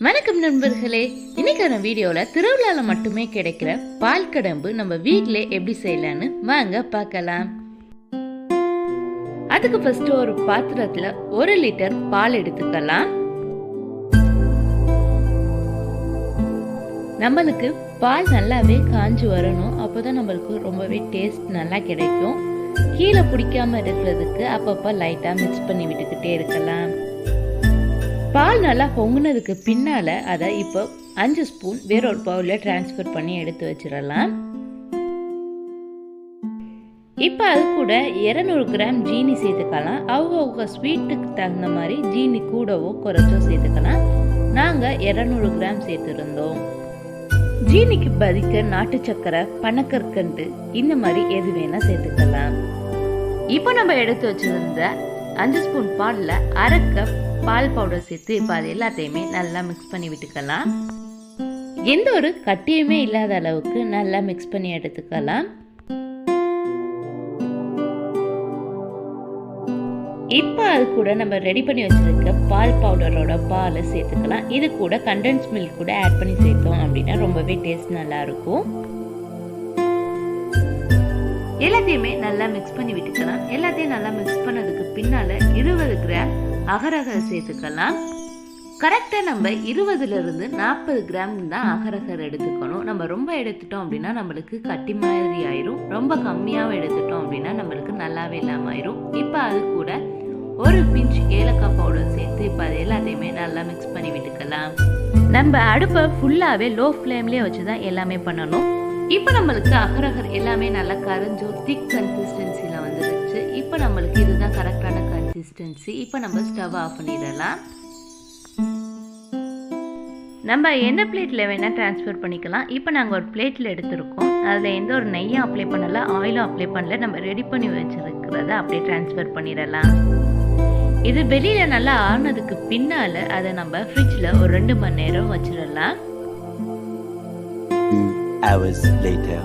வணக்கம் நண்பர்களே. இன்னைக்கான வீடியோல திருவிழால மட்டுமே கிடைக்கிற பால் கடம்பு நம்ம வீட்ல எப்படி செய்யலாம்னு வாங்க பார்க்கலாம். அதுக்கு ஃபர்ஸ்ட் ஒரு பாத்திரத்துல ஒரு லிட்டர் பால் எடுத்துக்கலாம். நம்மளுக்கு பால் நல்லாவே காஞ்சு வரணும். அப்போதான் நம்மளுக்கு ரொம்பவே டேஸ்ட் நல்லா கிடைக்கும். கீழே பிடிக்காம இருக்கிறதுக்கு அப்பப்போ லைட்டாக மிக்ஸ் பண்ணி விட்டுக்கிட்டே இருக்கலாம். பால் நல்லா பொங்குனதுக்கு பின்னால் அதை இப்போ அஞ்சு ஸ்பூன் வேறொரு பவுலில் டிரான்ஸ்ஃபர் பண்ணி எடுத்து வச்சிடலாம். இப்போ அது கூட இரநூறு கிராம் ஜீனி சேர்த்துக்கலாம். அவங்க ஸ்வீட்டுக்கு தகுந்த மாதிரி ஜீனி கூடவோ குறைச்சோ சேர்த்துக்கலாம். நாங்கள் இரநூறு கிராம் சேர்த்துருந்தோம். ஜீனிக்கு பதிக்க நாட்டு சக்கரை பனக்கற்கண்டு இந்த மாதிரி எது வேணா சேர்த்துக்கலாம். இப்போ நம்ம எடுத்து வச்சிருந்த அஞ்சு ஸ்பூன் பாலில் அரை கப் பால் பவுடர் சேர்த்து இப்போ அது எல்லாத்தையுமே நல்லா மிக்ஸ் பண்ணி விட்டுக்கலாம். எந்த ஒரு கட்டியுமே இல்லாத அளவுக்கு நல்லா மிக்ஸ் பண்ணி எடுத்துக்கலாம். இப்போ அது கூட நம்ம ரெடி பண்ணி வச்சிருக்க பால் பவுடரோட பாலை சேர்த்துக்கலாம். இது கூட கண்டென்ஸ் மில்க் கூட ஆட் பண்ணி சேர்த்தோம் அப்படின்னா ரொம்பவே டேஸ்ட் நல்லா இருக்கும். எல்லாத்தையுமே நல்லா மிக்ஸ் பண்ணி விட்டுக்கலாம். எல்லாத்தையும் நல்லா மிக்ஸ் பண்ணதுக்கு பின்னால இருபது கிராம் அகரகர் சேர்த்துக்கலாம். கரெக்டாக நம்ம இருபதுலேருந்து நாற்பது கிராம் தான் அகரகர் எடுத்துக்கணும். நம்ம ரொம்ப எடுத்துட்டோம் அப்படின்னா நம்மளுக்கு கட்டி மாதிரி ஆயிரும். ரொம்ப கம்மியாகவும் எடுத்துட்டோம் அப்படின்னா நம்மளுக்கு நல்லாவே இல்லாமல் ஆயிரும். இப்போ அது கூட ஒரு பிஞ்ச் ஏலக்காய் பவுடர் சேர்த்து இப்போ அது எல்லாத்தையுமே நல்லா மிக்ஸ் பண்ணி விட்டுக்கலாம். நம்ம அடுப்பை ஃபுல்லாகவே லோ ஃப்ளேம்லேயே வச்சு தான் எல்லாமே பண்ணணும். இப்போ நம்மளுக்கு அகரகர் எல்லாமே நல்லா கரைஞ்சோ திக் கன்சிஸ்டன்சியில் கன்சிஸ்டன்சி இப்போ நம்ம ஸ்டவ் ஆஃப் பண்ணிடலாம். நம்ம எந்த பிளேட்டில் வேணால் ட்ரான்ஸ்ஃபர் பண்ணிக்கலாம். இப்போ நாங்கள் ஒரு பிளேட்டில் எடுத்திருக்கோம். அதில் எந்த ஒரு நெய்யும் அப்ளை பண்ணல ஆயிலும் அப்ளை பண்ணல. நம்ம ரெடி பண்ணி வச்சிருக்கிறத அப்படியே ட்ரான்ஸ்ஃபர் பண்ணிடலாம். இது வெளியில் நல்லா ஆறுனதுக்கு பின்னால் அதை நம்ம ஃப்ரிட்ஜில் ஒரு ரெண்டு மணி நேரம் வச்சிடலாம். Two hours later.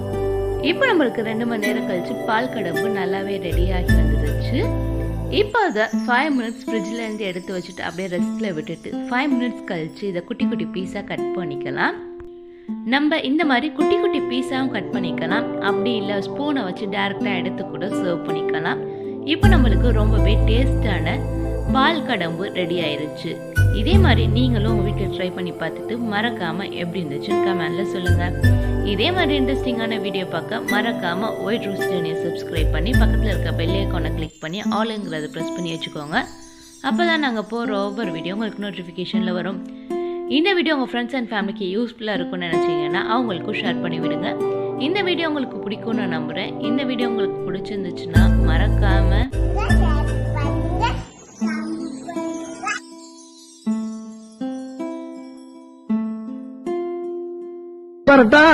இப்போ நம்மளுக்கு ரெண்டு மணி நேரம் கழிச்சு பால் கடம்பு நல்லாவே ரெடி ஆகி வந்துருச்சு. இப்போ அதை ஃபைவ் மினிட்ஸ் ஃப்ரிட்ஜில் இருந்து எடுத்து வச்சுட்டு அப்படியே ரெஸ்ட்டில் விட்டுட்டு ஃபைவ் மினிட்ஸ் கழித்து இதை குட்டி குட்டி பீஸாக கட் பண்ணிக்கலாம். நம்ம இந்த மாதிரி குட்டி குட்டி பீஸாகவும் கட் பண்ணிக்கலாம். அப்படி இல்லை ஸ்பூனை வச்சு டேரெக்டாக எடுத்து கூட சர்வ் பண்ணிக்கலாம். இப்போ நம்மளுக்கு ரொம்பவே டேஸ்டான பால் கடம்பு ரெடி ஆயிருச்சு. இதே மாதிரி நீங்களும் உங்கள் வீட்டில் ட்ரை பண்ணி பார்த்துட்டு மறக்காமல் எப்படி இருந்துச்சுன்னு கமெண்டில் சொல்லுங்கள் இதே மாதிரி இன்ட்ரெஸ்டிங்கான வீடியோ பார்க்க மறக்காமல் ஒயிட் ரூஸ் ஜேர்னியை சப்ஸ்கிரைப் பண்ணி பக்கத்தில் இருக்க பெல் ஐக்கானை கிளிக் பண்ணி ஆளுங்கிறத ப்ரெஸ் பண்ணி வச்சுக்கோங்க. அப்போ தான் நாங்கள் போகிற ஒவ்வொரு வீடியோ உங்களுக்கு நோட்டிஃபிகேஷனில் வரும். இந்த வீடியோ உங்கள் ஃப்ரெண்ட்ஸ் அண்ட் ஃபேமிலிக்கு யூஸ்ஃபுல்லாக இருக்கும்னு நினச்சிங்கன்னா அவங்களுக்கும் ஷேர் பண்ணி விடுங்க. இந்த வீடியோ உங்களுக்கு பிடிக்கும்னு நான் நம்புகிறேன் இந்த வீடியோ உங்களுக்கு பிடிச்சிருந்துச்சுன்னா மறக்காமல் पर्दा